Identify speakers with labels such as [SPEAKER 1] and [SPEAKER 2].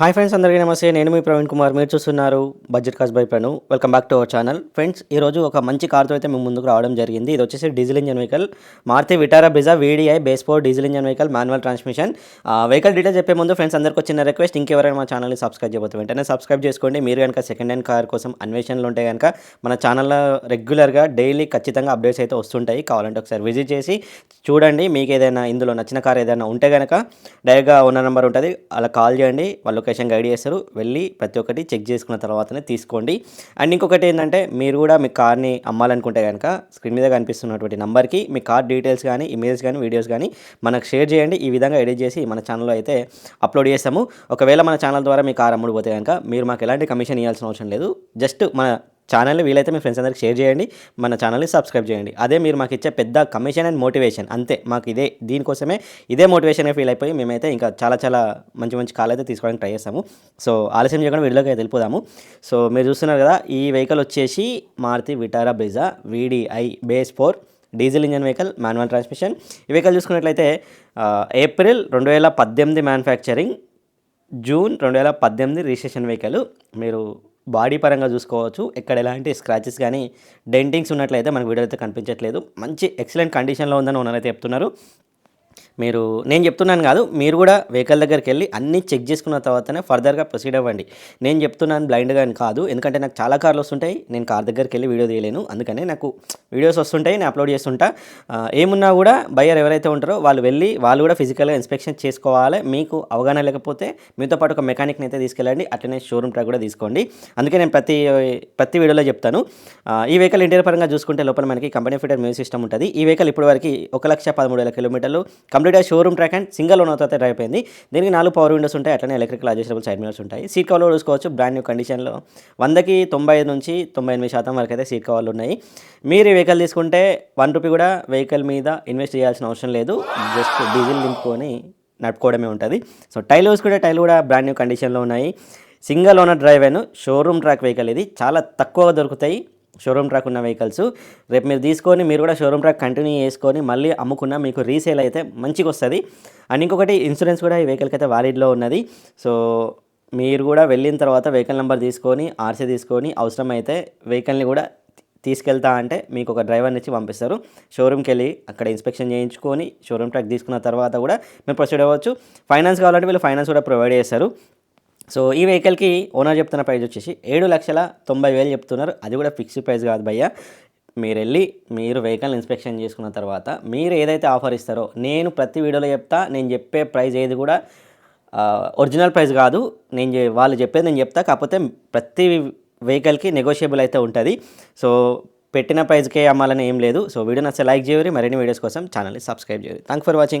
[SPEAKER 1] Hi friends అందరికీ నమస్తే. నేను మీ ప్రవీణ్ కుమార్. మీరు చూస్తున్నారు budget cars by Pranu. Welcome back to our channel friends ఈరోజు ఒక మంచి కార్తో అయితే మేము ముందుకు రావడం జరిగింది. ఇది వచ్చేసి diesel engine vehicle. Maruti Vitara Brezza VDI base four diesel engine vehicle manual transmission. Vehicle details చెప్పే ముందు ఫ్రెండ్స్ అందరికీ వచ్చిన రిక్వెస్ట్ ఇంకెవరైనా మా ఛానల్ని సబ్స్క్రైబ్ చేయబోతుంది వెంటనే సబ్స్క్రైబ్ చేసుకోండి. మీరు కనుక సెకండ్ హ్యాండ్ కార్ కోసం అన్వేషణలు ఉంటే కనుక మన ఛానల్లో రెగ్యులర్గా డైలీ ఖచ్చితంగా అప్డేట్స్ అయితే వస్తుంటాయి. కావాలంటే ఒకసారి విజిట్ చేసి చూడండి. మీకు ఏదైనా ఇందులో నచ్చిన కార్ ఏదైనా ఉంటే కనుక డైరెక్ట్గా ఓనర్ నెంబర్ ఉంటుంది. అలా కాల్ చేయండి. వాళ్ళు లొకేషన్ గైడ్ చేస్తారు. వెళ్ళి ప్రతి ఒక్కటి చెక్ చేసుకున్న తర్వాతనే తీసుకోండి. అండ్ ఇంకొకటి ఏంటంటే మీరు కూడా మీ కార్ని అమ్మాలనుకుంటే కనుక స్క్రీన్ మీద కనిపిస్తున్నటువంటి నెంబర్కి మీ కార్ డీటెయిల్స్ కానీ ఇమేజెస్ కానీ వీడియోస్ కానీ మనకు షేర్ చేయండి. ఈ విధంగా ఎడిట్ చేసి మన ఛానల్లో అయితే అప్లోడ్ చేస్తాము. ఒకవేళ మన ఛానల్ ద్వారా మీ కార్ అమ్ముడుపోతే కనుక మీరు మాకు ఎలాంటి కమిషన్ ఇవ్వాల్సిన అవసరం లేదు. జస్ట్ మన ఛానల్ని వీలైతే మీ ఫ్రెండ్స్ అందరికి షేర్ చేయండి మన ఛానల్ని సబ్స్క్రైబ్ చేయండి. అదే మీరు మాకు ఇచ్చే పెద్ద కమిషన్ అండ్ మోటివేషన్. అంతే మాకు ఇదే దీనికోసమే ఇదే మోటివేషన్గా ఫీల్ అయిపోయి మేమైతే ఇంకా చాలా చాలా మంచి మంచి కాల్ అయితే తీసుకోవడానికి ట్రై చేస్తాము. సో ఆలస్యం చేయకుండా వీడియోకి అయితే వెళ్ళిపోదాము. సో మీరు చూస్తున్నారు కదా ఈ వెహికల్ వచ్చేసి Maruti Vitara Brezza VDI base four diesel engine vehicle manual transmission. ఈ వెహికల్ చూసుకున్నట్లయితే ఏప్రిల్ రెండు వేల పద్దెనిమిది మ్యానుఫ్యాక్చరింగ్ జూన్ రెండు వేల పద్దెనిమిది రిజిస్ట్రేషన్ వెహికల్ మీరు బాడీ పరంగా చూసుకోవచ్చు. ఎక్కడ ఎలాంటి స్క్రాచెస్ కానీ డెంటింగ్స్ ఉన్నట్లయితే మనకు వీడియో అయితే కనిపించట్లేదు. మంచి ఎక్సలెంట్ కండిషన్లో ఉందని ఓనర్ అయితే చెప్తున్నారు. మీరు నేను చెప్తున్నాను కాదు మీరు కూడా వెహికల్ దగ్గరికి వెళ్ళి అన్నీ చెక్ చేసుకున్న తర్వాతనే ఫర్దర్గా ప్రొసీడ్ అవ్వండి. నేను చెప్తున్నాను బ్లైండ్గా అని కాదు ఎందుకంటే నాకు చాలా కార్లు వస్తుంటాయి నేను కార్ దగ్గరికి వెళ్ళి వీడియో తీయలేను అందుకనే నాకు వీడియోస్ వస్తుంటాయి నేను అప్లోడ్ చేస్తుంటా. ఏమున్నా కూడా బయ్యర్ ఎవరైతే ఉంటారో వాళ్ళు వెళ్ళి వాళ్ళు కూడా ఫిజికల్గా ఇన్స్పెక్షన్ చేసుకోవాలి మీకు అవగాహన లేకపోతే మీతో పాటు ఒక మెకానిక్ని అయితే తీసుకెళ్ళండి అట్లనే షోరూమ్ ట్రాక్ కూడా తీసుకోండి. అందుకే నేను ప్రతి ప్రతి వీడియోలో చెప్తాను. ఈ వెహికల్ ఇంటీరియర్ పరంగా చూసుకుంటే లోపల మనకి కంపెనీ ఫిటర్ మ్యూజిక్ సిస్టమ్ ఉంటుంది. ఈ వెహికల్ ఇప్పటివరకు ఒక లక్ష పదమూడు వేల కిలోమీటర్లు కంప్లీట్గా షోరూమ్ ట్రాక్ అండ్ సింగల్ ఓనర్తో అయితే డ్రైవ్ అయిపోయింది. దీనికి నాలుగు పవర్ విండోస్ ఉంటాయి. అట్లనే ఎలక్ట్రికల్ అడ్జస్టబుల్ సైడ్ మిరర్స్ ఉంటాయి. సీట్ కవర్లో చూసుకోవచ్చు. బ్రాండ్ న్యూ కండిషన్లో వందకి తొంభై ఐదు నుంచి తొంభై ఎనిమిది శాతం వరకు అయితే సీట్ కవర్లు ఉన్నాయి. మీరు ఈ వెహికల్ తీసుకుంటే వన్ రూపీ కూడా వెహికల్ మీద ఇన్వెస్ట్ చేయాల్సిన అవసరం లేదు. జస్ట్ డీజిల్ నింపుకొని నడుపుకోవడమే ఉంటుంది. సో టైల్ చూసుకుంటే టైల్ కూడా బ్రాండ్ న్యూ కండిషన్లో ఉన్నాయి. సింగల్ ఓనర్ డ్రైవ్ అయిన షోరూమ్ ట్రాక్ వెహికల్ ఇది. చాలా తక్కువగా దొరుకుతాయి. షోరూమ్ ట్రాక్ ఉన్న వెహికల్స్. రేపు మీరు తీసుకొని మీరు కూడా షోరూమ్ ట్రాక్ కంటిన్యూ చేసుకొని మళ్ళీ అమ్ముకున్న మీకు రీసేల్ అయితే మంచిగా వస్తుంది. అండ్ ఇంకొకటి ఇన్సూరెన్స్ కూడా ఈ వెహికల్కి అయితే వ్యాలిడ్లో ఉన్నది. సో మీరు కూడా వెళ్ళిన తర్వాత వెహికల్ నెంబర్ తీసుకొని ఆర్సీ తీసుకొని అవసరమైతే వెహికల్ని కూడా తీసుకెళ్తా అంటే మీకు ఒక డ్రైవర్ని ఇచ్చి పంపిస్తారు. షోరూమ్కి వెళ్ళి అక్కడ ఇన్స్పెక్షన్ చేయించుకొని షోరూమ్ ట్రాక్ తీసుకున్న తర్వాత కూడా మీరు ప్రొసీడ్ అవ్వచ్చు. ఫైనాన్స్ కావాలంటే వీళ్ళు ఫైనాన్స్ కూడా ప్రొవైడ్ చేస్తారు. సో ఈ వెహికల్కి ఓనర్ చెప్తున్న ప్రైస్ వచ్చేసి ఏడు లక్షల తొంభై వేలు చెప్తున్నారు. అది కూడా ఫిక్స్డ్ ప్రైస్ కాదు భయ్య. మీరు వెళ్ళి మీరు వెహికల్ ఇన్స్పెక్షన్ చేసుకున్న తర్వాత మీరు ఏదైతే ఆఫర్ ఇస్తారో నేను ప్రతి వీడియోలో చెప్తా నేను చెప్పే ప్రైస్ ఏది కూడా ఒరిజినల్ ప్రైస్ కాదు. నేను వాళ్ళు చెప్పేది నేను చెప్తా కాకపోతే ప్రతి వెహికల్కి నెగోషియబుల్ అయితే ఉంటుంది. సో పెట్టిన ప్రైస్కే అమ్మాలని ఏం లేదు. సో వీడియో నచ్చే లైక్ చేయరు. మరిన్ని వీడియోస్ కోసం ఛానల్ని సబ్స్క్రైబ్ చేయరు. Thank for watching